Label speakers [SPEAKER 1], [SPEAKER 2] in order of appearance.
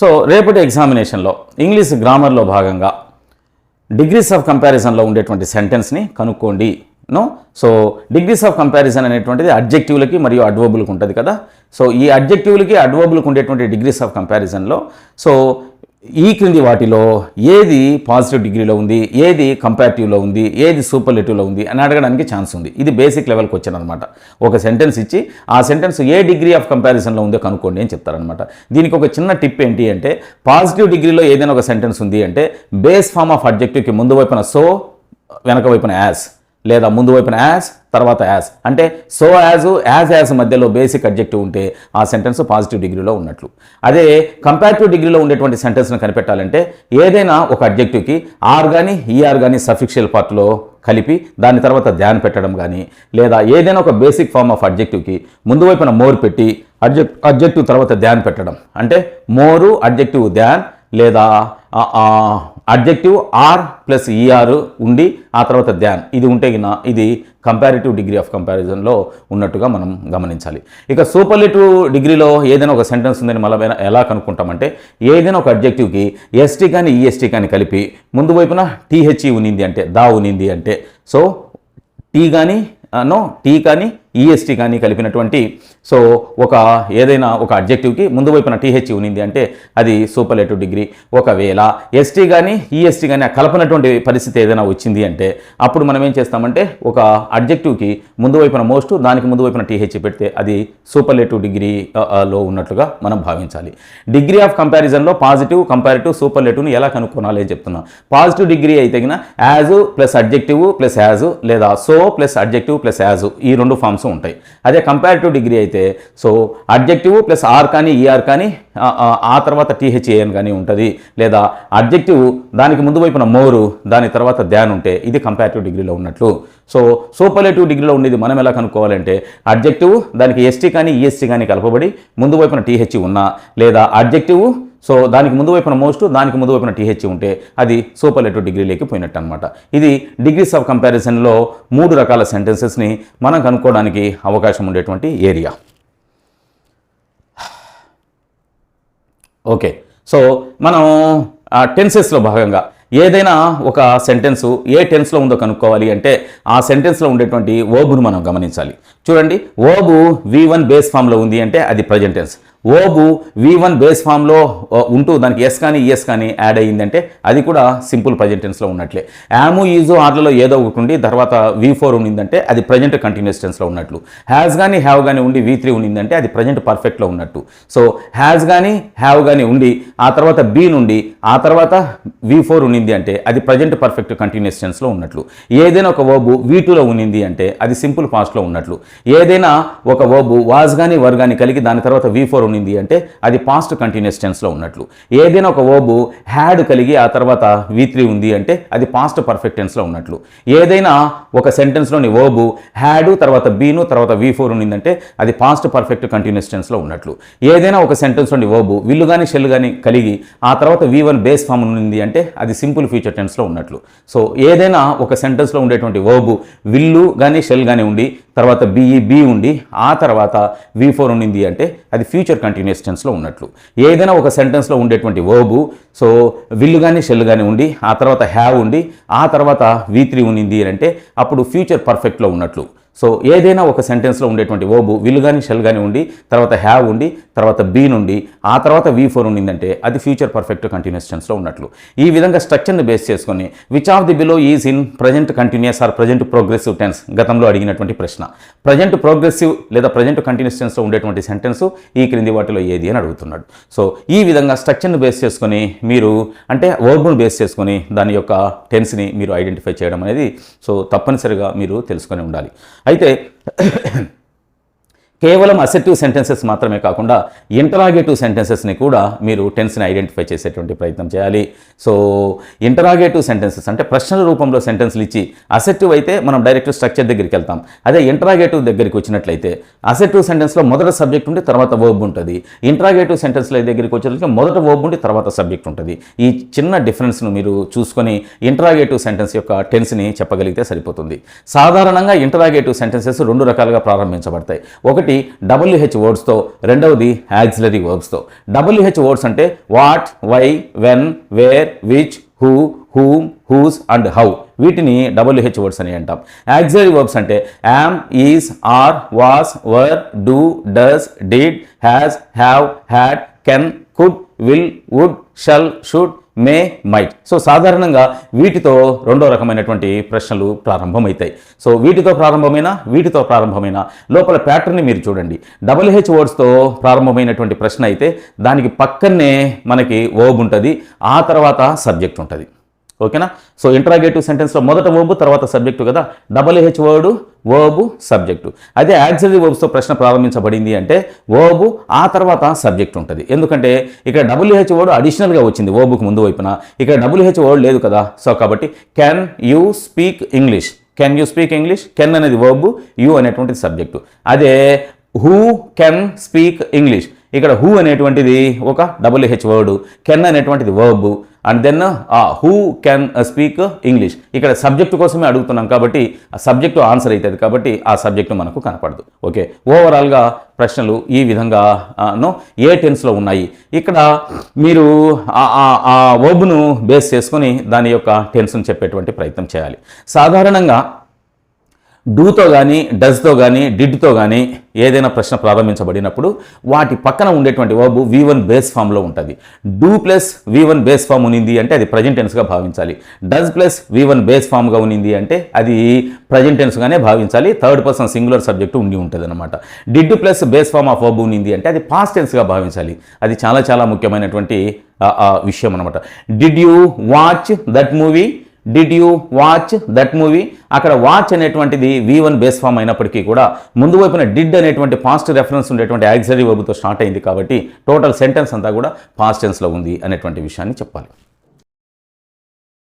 [SPEAKER 1] So రేపటి ఎగ్జామినేషన్లో English గ్రామర్లో భాగంగా డిగ్రీస్ ఆఫ్ కంపారిజన్లో ఉండేటువంటి సెంటెన్స్ని కనుక్కోండి. No so degrees of comparison అనేటువంటిది అడ్జెక్టివ్లకి మరియు అడ్వబుల్కి ఉంటుంది కదా? సో ఈ అడ్జెక్టివ్లకి అడ్వబుల్కి ఉండేటువంటి డిగ్రీస్ ఆఫ్ కంపారిజన్లో సో ఈ క్రింది వాటిలో ఏది పాజిటివ్ డిగ్రీలో ఉంది ఏది కంపారిటివ్లో ఉంది ఏది సూపర్లేటివ్లో ఉంది అని అడగడానికి ఛాన్స్ ఉంది. ఇది బేసిక్ లెవెల్కి వచ్చాను అనమాట ఒక సెంటెన్స్ ఇచ్చి ఆ సెంటెన్స్ ఏ డిగ్రీ ఆఫ్ కంపారిజన్లో ఉందో కనుక్కోండి అని చెప్తారనమాట దీనికి ఒక చిన్న టిప్ ఏంటి అంటే పాజిటివ్ డిగ్రీలో ఏదైనా ఒక సెంటెన్స్ ఉంది అంటే బేస్ ఫామ్ ఆఫ్ అబ్జెక్టివ్కి ముందు వైపున సో వెనక వైపున యాజ్ లేదా ముందు వైపున యాజ్ తర్వాత యాజ్ అంటే సో యాజ్ యాజ్ యాజ్ మధ్యలో బేసిక్ అడ్జెక్టివ్ ఉంటే ఆ సెంటెన్స్ పాజిటివ్ డిగ్రీలో ఉన్నట్లు. అదే కంపారిటివ్ డిగ్రీలో ఉండేటువంటి సెంటెన్స్ని కనిపెట్టాలంటే ఏదైనా ఒక అడ్జెక్టివ్కి ఆర్ కానీ ఈఆర్ కానీ సఫిక్షియల్ పార్ట్లో కలిపి దాని తర్వాత ధ్యాన్ పెట్టడం కానీ లేదా ఏదైనా ఒక బేసిక్ ఫామ్ ఆఫ్ అడ్జెక్టివ్కి ముందు వైపున మోర్ పెట్టి అడ్జెక్ట్ అడ్జెక్టివ్ తర్వాత ధ్యాన్ పెట్టడం. అంటే మోరు అడ్జెక్టివ్ ధ్యాన్ లేదా అడ్జెక్టివ్ ఆర్ ప్లస్ ఈఆర్ ఉండి ఆ తర్వాత ధ్యాన్ ఇది ఉంటే గిన ఇది కంపారిటివ్ డిగ్రీ ఆఫ్ కంపారిజన్లో ఉన్నట్టుగా మనం గమనించాలి. ఇక సూపర్లేటివ్ డిగ్రీలో ఏదైనా ఒక సెంటెన్స్ ఉందని మళ్ళీ ఎలా కనుక్కుంటామంటే ఏదైనా ఒక అడ్జెక్టివ్కి ఎస్టీ కానీ ఈఎస్టీ కానీ కలిపి ముందు వైపున టీహెచ్ఈ ఉనింది అంటే దా ఉనింది అంటే సో టీ కానీ నో టీ కానీ ఈఎస్టీ కానీ కలిపినటువంటి సో ఒక ఏదైనా ఒక అడ్జెక్టివ్కి ముందు వైపున టీహెచ్ ఉనింది అంటే అది సూపర్లేటివ్ డిగ్రీ ఒకవేళ ఎస్టీ కానీ ఈఎస్టీ కానీ కలపనటువంటి పరిస్థితి ఏదైనా వచ్చింది అంటే అప్పుడు మనం ఏం చేస్తామంటే ఒక అడ్జెక్టివ్కి ముందు వైపున మోస్ట్ దానికి ముందు వైపున టీహెచ్ పెడితే అది సూపర్లేటివ్ డిగ్రీ లో ఉన్నట్లుగా మనం భావించాలి. డిగ్రీ ఆఫ్ కంపారిజన్లో పాజిటివ్ కంపారిటివ్ సూపర్లేటివ్ని ఎలా కనుక్కోనాలి అని చెప్తున్నా. పాజిటివ్ డిగ్రీ అయితే as plus adjective plus as లేదా so plus adjective plus as ఈ రెండు ఫామ్స్ ఉంటాయి. అదే కంపారిటివ్ డిగ్రీ అయితే సో అడ్జెక్టివ్ ప్లస్ ఆర్ కానీ ఈఆర్ కానీ ఆ, ఆ తర్వాత టీహెచ్ఏఎన్ కానీ ఉంటుంది. లేదా అడ్జెక్టివ్ దానికి ముందు వైపున మోరు దాని తర్వాత ధ్యాన్ ఉంటే ఇది కంపారిటివ్ డిగ్రీలో ఉన్నట్లు. సో సూపర్లేటివ్ డిగ్రీలో ఉండేది మనం ఎలా కనుక్కోవాలంటే అడ్జెక్టివ్ దానికి ఎస్టీ కానీ ఈఎస్టీ కానీ కలపబడి ముందు వైపున టీహెచ్ ఉన్నా లేదా అడ్జెక్టివ్ సో దానికి ముందు వైపున మోస్ట్ దానికి ముందు వైపున టీహెచ్ ఉంటే అది సూపర్లెటివ్ డిగ్రీలోకి పోయినట్టు అనమాట ఇది డిగ్రీస్ ఆఫ్ కంపారిజన్లో మూడు రకాల సెంటెన్సెస్ని మనం కనుక్కోవడానికి అవకాశం ఉండేటువంటి ఏరియా ఓకే సో మనం టెన్సెస్లో భాగంగా ఏదైనా ఒక సెంటెన్సు ఏ టెన్స్లో ఉందో కనుక్కోవాలి అంటే ఆ సెంటెన్స్లో ఉండేటువంటి ఓబును మనం గమనించాలి. చూడండి ఓబు వి వన్ బేస్ ఫామ్లో ఉంది అంటే అది ప్రజెంట్ టెన్స్ ఓబు వి వన్ బేస్ ఫామ్లో ఉంటూ దానికి ఎస్ కానీ ఈఎస్ కానీ యాడ్ అయ్యిందంటే అది కూడా సింపుల్ ప్రజెంట్ టెన్స్లో ఉన్నట్లే. యాము ఈజో ఆర్లలో ఏదో ఒకటి ఉండి తర్వాత వి ఫోర్ ఉండిందంటే అది ప్రజెంట్ కంటిన్యూస్ టెన్స్లో ఉన్నట్లు. హ్యాస్ కానీ హ్యావ్ కానీ ఉండి వి త్రీ ఉండిందంటే అది ప్రజెంట్ పర్ఫెక్ట్లో ఉన్నట్టు. సో హ్యాస్ కానీ హ్యావ్ కానీ ఉండి ఆ తర్వాత బీ నుండి ఆ తర్వాత వి ఫోర్ ఉన్నింది అంటే అది ప్రజెంట్ పర్ఫెక్ట్ కంటిన్యూస్ టెన్స్లో ఉన్నట్లు. ఏదైనా ఒక ఓబు వి టూలో ఉన్నింది అంటే అది సింపుల్ పాస్ట్లో ఉన్నట్లు. ఏదైనా ఒక ఓబు వాజ్ కానీ వర్ కానీ కలిగి దాని తర్వాత వి ఫోర్ ఉన్నింది అంటే అది పాస్ట్ కంటిన్యూస్ టెన్స్లో ఉన్నట్లు. ఏదైనా ఒక ఓబు హ్యాడ్ కలిగి ఆ తర్వాత వి త్రీ ఉంది అంటే అది పాస్ట్ పర్ఫెక్ట్ టెన్స్లో ఉన్నట్లు. ఏదైనా ఒక సెంటెన్స్లోని ఓబు హ్యాడ్ తర్వాత బీను తర్వాత వి ఫోర్ ఉన్నిందంటే అది పాస్ట్ పర్ఫెక్ట్ కంటిన్యూస్ టెన్స్లో ఉన్నట్లు. ఏదైనా ఒక సెంటెన్స్లోని ఓబు విల్లు కానీ షెల్ కానీ కలిగి ఆ తర్వాత వి వన్ బేస్ ఫామ్ ఉంది అంటే అది సింపుల్ ఫ్యూచర్ టెన్స్లో ఉన్నట్లు. సో ఏదైనా ఒక సెంటెన్స్లో ఉండేటువంటి ఓబు విల్లు కానీ షెల్ కానీ ఉండి తర్వాత బిఈ బి ఉండి ఆ తర్వాత వి ఫోర్ ఉండింది అంటే అది ఫ్యూచర్ కంటిన్యూస్ టెన్స్లో ఉన్నట్లు. ఏదైనా ఒక సెంటెన్స్లో ఉండేటువంటి వర్బు సో విల్లు కానీ షెల్ కానీ ఉండి ఆ తర్వాత హ్యావ్ ఉండి ఆ తర్వాత వీ త్రీ ఉన్నింది అంటే అప్పుడు ఫ్యూచర్ పర్ఫెక్ట్లో ఉన్నట్లు. సో ఏదైనా ఒక సెంటెన్స్లో ఉండేటువంటి ఓబు విల్ కానీ షెల్ కానీ ఉండి తర్వాత హ్యావ్ ఉండి తర్వాత బీ నుండి ఆ తర్వాత వి ఫోర్ ఉండిందంటే అది ఫ్యూచర్ పర్ఫెక్ట్ కంటిన్యూస్ టెన్స్లో ఉన్నట్లు. ఈ విధంగా స్ట్రక్చర్ని బేస్ చేసుకొని which of the below is in present continuous or present progressive tense గతంలో అడిగినటువంటి ప్రశ్న. ప్రజెంట్ ప్రోగ్రెసివ్ లేదా ప్రజెంట్ కంటిన్యూస్ టెన్స్లో ఉండేటువంటి సెంటెన్స్ ఈ క్రింది వాటిలో ఏది అని అడుగుతున్నాడు. సో ఈ విధంగా స్ట్రక్చర్ని బేస్ చేసుకొని మీరు అంటే వర్బును బేస్ చేసుకొని దాని యొక్క టెన్స్ని మీరు ఐడెంటిఫై చేయడం అనేది సో తప్పనిసరిగా మీరు తెలుసుకొని ఉండాలి. అయితే కేవలం అసెప్టివ్ సెంటెన్సెస్ మాత్రమే కాకుండా ఇంటరాగేటివ్ సెంటెన్సెస్ని కూడా మీరు టెన్స్ని ఐడెంటిఫై చేసేటువంటి ప్రయత్నం చేయాలి. సో ఇంటరాగేటివ్ సెంటెన్సెస్ అంటే ప్రశ్నల రూపంలో సెంటెన్స్లు ఇచ్చి అసెప్టివ్ అయితే మనం డైరెక్ట్ స్ట్రక్చర్ దగ్గరికి వెళ్తాం. అదే ఇంటరాగేటివ్ దగ్గరికి వచ్చినట్లయితే అసెప్టివ్ సెంటెన్స్లో మొదట సబ్జెక్ట్ ఉండి తర్వాత వర్బ్ ఉంటుంది. ఇంటరాగేటివ్ సెంటెన్స్ల దగ్గరికి వచ్చేసరికి మొదట వర్బ్ ఉండి తర్వాత సబ్జెక్ట్ ఉంటుంది. ఈ చిన్న డిఫరెన్స్ను మీరు చూసుకొని ఇంటరాగేటివ్ సెంటెన్స్ యొక్క టెన్స్ని చెప్పగలిగితే సరిపోతుంది. సాధారణంగా ఇంటరాగేటివ్ సెంటెన్సెస్ రెండు రకాలుగా ప్రారంభించబడతాయి. ఒకటి ఒకటి డబ్ల్యూహెచ్ వర్డ్స్తో రెండవది యాక్సిలరీ వర్బ్స్తో. డబ్ల్యూహెచ్ వర్డ్స్ అంటే what why when where which who whom whose and how. వీటిని డబ్ల్యూహెచ్ వర్డ్స్ అని అంటాం. యాక్సిలరీ వర్బ్స్ అంటే am is are was were do does did has have had can could will would shall should may might so సాధారణంగా వీటితో రెండో రకమైనటువంటి ప్రశ్నలు ప్రారంభమవుతాయి సో వీటితో ప్రారంభమైన? వీటితో ప్రారంభమైన? లోపల ప్యాటర్న్ని మీరు చూడండి. డబుల్ హెచ్ వర్డ్స్తో ప్రారంభమైనటువంటి ప్రశ్న అయితే దానికి పక్కనే మనకి ఓబ్ ఉంటుంది. ఆ తర్వాత సబ్జెక్ట్ ఉంటుంది. ఓకేనా? సో ఇంట్రాగేటివ్ సెంటెన్స్లో మొదట ఓబు తర్వాత సబ్జెక్టు కదా. డబల్ హెచ్ వర్డు ఓబు సబ్జెక్టు అదే యాక్సిలరీ వర్బ్స్తో ప్రశ్న ప్రారంభించబడింది అంటే ఓబు ఆ తర్వాత సబ్జెక్ట్ ఉంటుంది. ఎందుకంటే ఇక్కడ డబ్ల్యూహెచ్ వర్డ్ అడిషనల్గా వచ్చింది ఓబుకు ముందు వైపున. ఇక్కడ డబ్ల్యూహెచ్ వర్డ్ లేదు కదా. సో కాబట్టి can you speak English can you speak English can అనేది ఓబు యూ అనేటువంటి సబ్జెక్టు అదే హూ కెన్ స్పీక్ ఇంగ్లీష్ ఇక్కడ హూ అనేటువంటిది ఒక డబ్ల్యూహెచ్ వర్డ్ కెన్ అనేటువంటిది verb and then who can speak English ఇక్కడ సబ్జెక్టు కోసమే అడుగుతున్నాం కాబట్టి ఆ సబ్జెక్టు ఆన్సర్ అవుతుంది కాబట్టి ఆ సబ్జెక్టు మనకు కనపడదు. ఓకే? ఓవరాల్గా ప్రశ్నలు ఈ విధంగా నో ఏ టెన్స్లో ఉన్నాయి? ఇక్కడ మీరు ఆ- ఆ- ఆ వర్బ్ను బేస్ చేసుకొని దాని యొక్క టెన్స్ను చెప్పేటువంటి ప్రయత్నం చేయాలి. సాధారణంగా డూతో కానీ డజ్తో కానీ డిడ్తో కానీ ఏదైనా ప్రశ్న ప్రారంభించబడినప్పుడు వాటి పక్కన ఉండేటువంటి వర్బు వి వన్ బేస్ ఫామ్లో ఉంటుంది. Do plus V one base form ఉనింది అంటే అది ప్రజెంటెన్స్గా భావించాలి. Does plus V one base ఫామ్గా ఉనింది అంటే అది ప్రజెంటెన్స్గానే భావించాలి. థర్డ్ పర్సన్ సింగులర్ సబ్జెక్టు ఉండి ఉంటుంది అనమాట did plus base form of verb ఉనింది అంటే అది పాస్ట్ టెన్స్గా భావించాలి. అది చాలా చాలా ముఖ్యమైనటువంటి విషయం అనమాట did you watch that movie did you watch that movie అక్కడ వాచ్ అనేటువంటిది వి వన్ బేస్ ఫామ్ అయినప్పటికీ కూడా ముందు వైపున డిడ్ అనేటువంటి పాస్ట్ రెఫరెన్స్ ఉండేటువంటి యాక్సరీ వర్బుతో స్టార్ట్ అయింది కాబట్టి టోటల్ సెంటెన్స్ అంతా కూడా పాస్ట్ టెన్స్లో ఉంది అనేటువంటి విషయాన్ని చెప్పాలి.